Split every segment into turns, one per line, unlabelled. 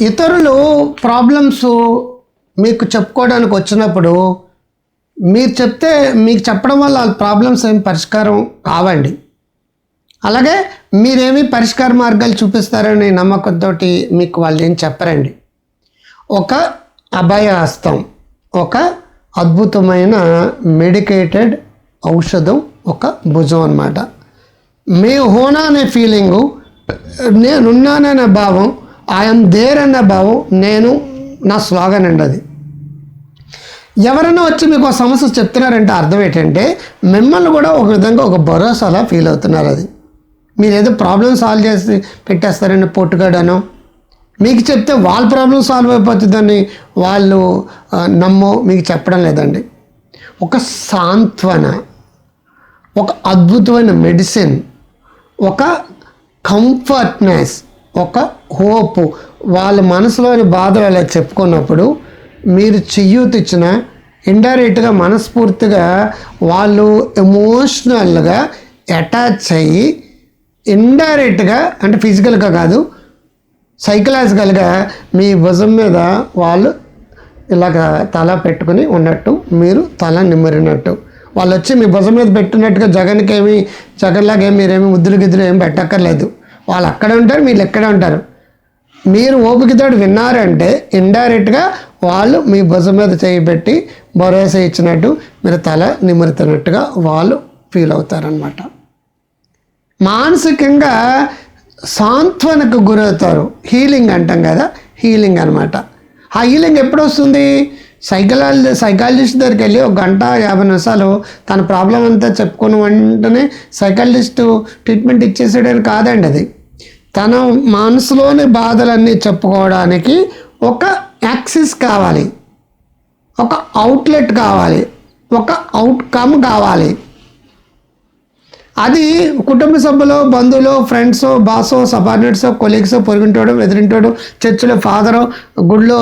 ఇతరులు ప్రాబ్లమ్స్ మీకు చెప్పుకోవడానికి వచ్చినప్పుడు మీరు చెప్తే మీకు చెప్పడం వల్ల వాళ్ళ ప్రాబ్లమ్స్ ఏమి పరిష్కారం కావండి. అలాగే మీరేమి పరిష్కార మార్గాలు చూపిస్తారని నమ్మకంతో మీకు వాళ్ళు ఏం చెప్పరండి. ఒక అభయహస్తం ఒక అద్భుతమైన మెడికేటెడ్ ఔషధం ఒక భుజం అన్నమాట. మీ హోనా అనే ఫీలింగు నేనున్నాననే భావం ఐఎమ్ దేర్ అనే భావం నేను నా స్లోగన్ అండి అది ఎవరైనా వచ్చి మీకు ఒక సమస్య చెప్తున్నారంటే అర్థం ఏంటంటే మిమ్మల్ని కూడా ఒక విధంగా ఒక భరోసాలా ఫీల్ అవుతున్నారు అది. మీరు ఏదో ప్రాబ్లం సాల్వ్ చేసి పెట్టేస్తారని పొట్టుగాడనో మీకు చెప్తే వాళ్ళ ప్రాబ్లం సాల్వ్ అయిపోతుందని వాళ్ళు నమ్ము నమ్మో మీకు చెప్పడం లేదండి. ఒక సాంత్వన ఒక అద్భుతమైన మెడిసిన్ ఒక కంఫర్ట్నెస్ ఒక హోప్. వాళ్ళ మనసులోని బాధలు అలా చెప్పుకున్నప్పుడు మీరు చెయ్యూతిచ్చిన ఇండైరెక్ట్గా మనస్ఫూర్తిగా వాళ్ళు ఎమోషనల్గా అటాచ్ అయ్యి ఇండైరెక్ట్గా అంటే ఫిజికల్గా కాదు సైకలాజికల్గా మీ భుజం మీద వాళ్ళు ఇలాగ తల పెట్టుకుని ఉన్నట్టు మీరు తల నిమ్మరినట్టు వాళ్ళు వచ్చి మీ భుజం మీద పెట్టినట్టుగా జగన్కి ఏమి జగన్లాగా ఏమి మీరేమి ముద్దులు గిద్దులు ఏమి పెట్టక్కర్లేదు. వాళ్ళు అక్కడ ఉంటారు మీరు ఎక్కడే ఉంటారు. మీరు ఓపికతోటి విన్నారంటే ఇండైరెక్ట్గా వాళ్ళు మీ భుజం మీద చేయిబెట్టి భరోసా ఇచ్చినట్టు మీరు తల నిమురుతున్నట్టుగా వాళ్ళు ఫీల్ అవుతారనమాట మానసికంగా సాంత్వనకు గురవుతారు. హీలింగ్ అంటాం కదా హీలింగ్ అనమాట ఆ హీలింగ్ ఎప్పుడు వస్తుంది? సైకలాజీ సైకాలజిస్ట్ దగ్గరికి వెళ్ళి ఒక గంట యాభై నిమిషాలు తన ప్రాబ్లం అంతా చెప్పుకున్న వెంటనే సైకాలజిస్టు ట్రీట్మెంట్ ఇచ్చేసాడని కాదండి అది. తన మనసులోని బాధలన్నీ చెప్పుకోవడానికి ఒక యాక్సిస్ కావాలి. ఒక అవుట్లెట్ కావాలి. ఒక అవుట్కమ్ కావాలి. అది కుటుంబ సభ్యులు బంధువులు ఫ్రెండ్స్ బాసో సబార్డినేట్స్ కొలీగ్స్ పొరిగింటోడు ఎదిరింటోడు చర్చిలో ఫాదరు గుడిలో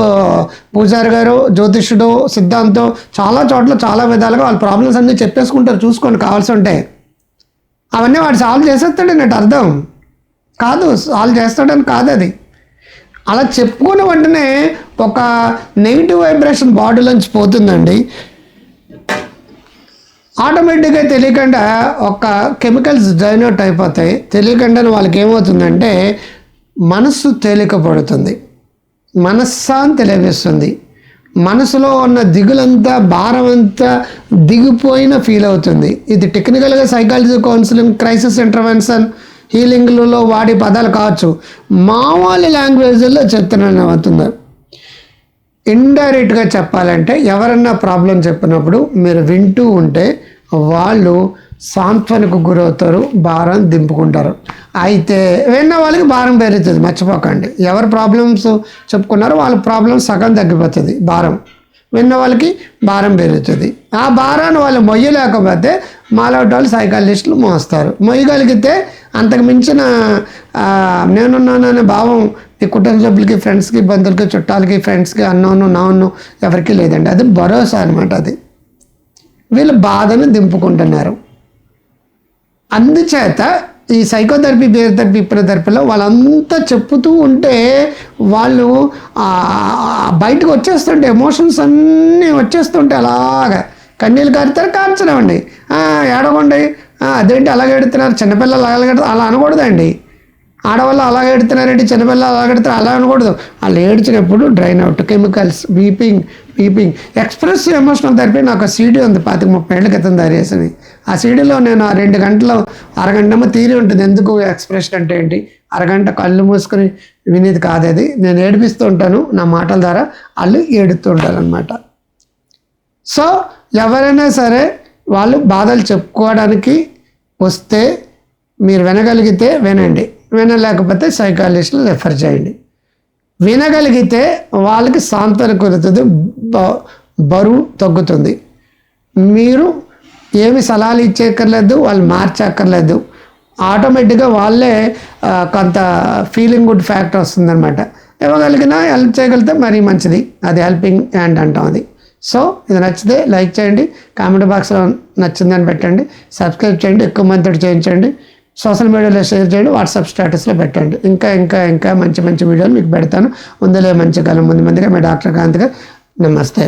పూజారి గారు జ్యోతిష్యుడు సిద్ధాంతం చాలా చోట్ల చాలా విధాలుగా వాళ్ళ ప్రాబ్లమ్స్ అన్నీ చెప్పేసుకుంటారు చూసుకోండి కావాల్సి ఉంటే. అవన్నీ వాడు సాల్వ్ చేసేస్తాడు నాకు అర్థం. కాదు సాల్వ్ చేస్తాడని కాదు అది. అలా చెప్పుకున్న వెంటనే ఒక నెగిటివ్ వైబ్రేషన్ బాడీలోంచి పోతుందండి. ఆటోమేటిక్గా తెలియకుండా ఒక కెమికల్స్ డైనోట్ అయిపోతాయి. తెలియకుండా వాళ్ళకి ఏమవుతుందంటే మనస్సు తేలిక పడుతుంది మనశ్శాంతి లభిస్తుంది మనసులో ఉన్న దిగులంతా భారం అంతా దిగిపోయిన ఫీల్ అవుతుంది. ఇది టెక్నికల్గా సైకాలజీ కౌన్సిలింగ్ క్రైసిస్ ఇంటర్వెన్షన్ హీలింగ్లలో వాడే పదాలు కావచ్చు. మామూలు లాంగ్వేజ్లో చెప్తున్నాను అవుతుంది? ఇండైరెక్ట్గా చెప్పాలంటే ఎవరన్నా ప్రాబ్లం చెప్పినప్పుడు మీరు వింటూ ఉంటే వాళ్ళు సాంత్వనకు గురవుతారు భారం దింపుకుంటారు. అయితే విన్న వాళ్ళకి భారం పెరుగుతుంది మర్చిపోకండి. ఎవరు ప్రాబ్లమ్స్ చెప్పుకున్నారో వాళ్ళ ప్రాబ్లం సగం తగ్గిపోతుంది భారం. విన్న వాళ్ళకి భారం పెరుగుతుంది. ఆ భారాన్ని వాళ్ళు మొయ్యలేకపోతే మాలాంటి వాళ్ళు సైకాలజిస్టులు మోస్తారు. మొయ్యగలిగితే అంతకు మించిన నేనున్నాననే భావం ఈ కుటుంబ సభ్యులకి ఫ్రెండ్స్కి బంధువులకి చుట్టాలకి ఫ్రెండ్స్కి అన్నోను నాను ఎవరికి లేదండి. అది భరోసా అనమాట అది. వీళ్ళు బాధను దింపుకుంటున్నారు. అందుచేత ఈ సైకోథెరపీ థెరపీ థెరపీలో వాళ్ళంతా చెప్పుతూ ఉంటే వాళ్ళు బయటకు వచ్చేస్తుంటే ఎమోషన్స్ అన్నీ వచ్చేస్తుంటే అలాగా. కన్నీళ్ళు కారుతారు కార్చనివ్వండి ఆ, ఏడవండి. అదేంటి అలాగే ఎడుతున్నారు చిన్నపిల్లలు అలాగే ఎడుతున్నారు అలా అనకూడదండి. ఆడవాళ్ళు అలాగే ఎడుతున్నారంటే చిన్నపిల్లలు అలాగే ఎడుతున్నారు అలా అనకూడదు. వాళ్ళు ఏడ్చినప్పుడు drain out chemicals weeping weeping express emotional therapy నాకు ఒక సీడీ ఉంది పాతిక ముప్పై ఏళ్ళ క్రితం తయారు ఆ సీడీలో నేను ఆ రెండు గంటలు అరగంటమో తీరి ఉంటుంది. ఎందుకు ఎక్స్ప్రెషన్ అంటే ఏంటి? అరగంట కళ్ళు మూసుకొని వినేది కాదు అది నేను ఏడిపిస్తూ ఉంటాను నా మాటల ద్వారా. వాళ్ళు ఏడుతూ ఉంటారు అనమాట సో ఎవరైనా సరే వాళ్ళు బాధలు చెప్పుకోవడానికి వస్తే మీరు వినగలిగితే వినండి. వినలేకపోతే సైకాలజిస్టులు రెఫర్ చేయండి. వినగలిగితే వాళ్ళకి సాంత్వన కుదురుతుంది. బ- బరువు తగ్గుతుంది. మీరు ఏమి సలహాలు ఇచ్చేయక్కర్లేదు వాళ్ళు మార్చక్కర్లేదు. ఆటోమేటిక్గా వాళ్ళే కొంత ఫీలింగ్ గుడ్ ఫ్యాక్టర్ వస్తుందన్నమాట. ఇవ్వగలిగినా హెల్ప్ చేయగలిగితే మరీ మంచిది. అది హెల్పింగ్ హ్యాండ్ అంటాం అది. సో ఇది నచ్చితే లైక్ చేయండి కామెంట్ బాక్స్లో నచ్చిందని పెట్టండి సబ్స్క్రైబ్ చేయండి ఎక్కువ మందితో చేయించండి సోషల్ మీడియాలో షేర్ చేయండి వాట్సాప్ స్టేటస్లో పెట్టండి. ఇంకా ఇంకా ఇంకా మంచి మంచి వీడియోలు మీకు పెడతాను. ముందులే మంచి కాలం ముందు మందిగా మీ డాక్టర్ కాంతిగా. నమస్తే.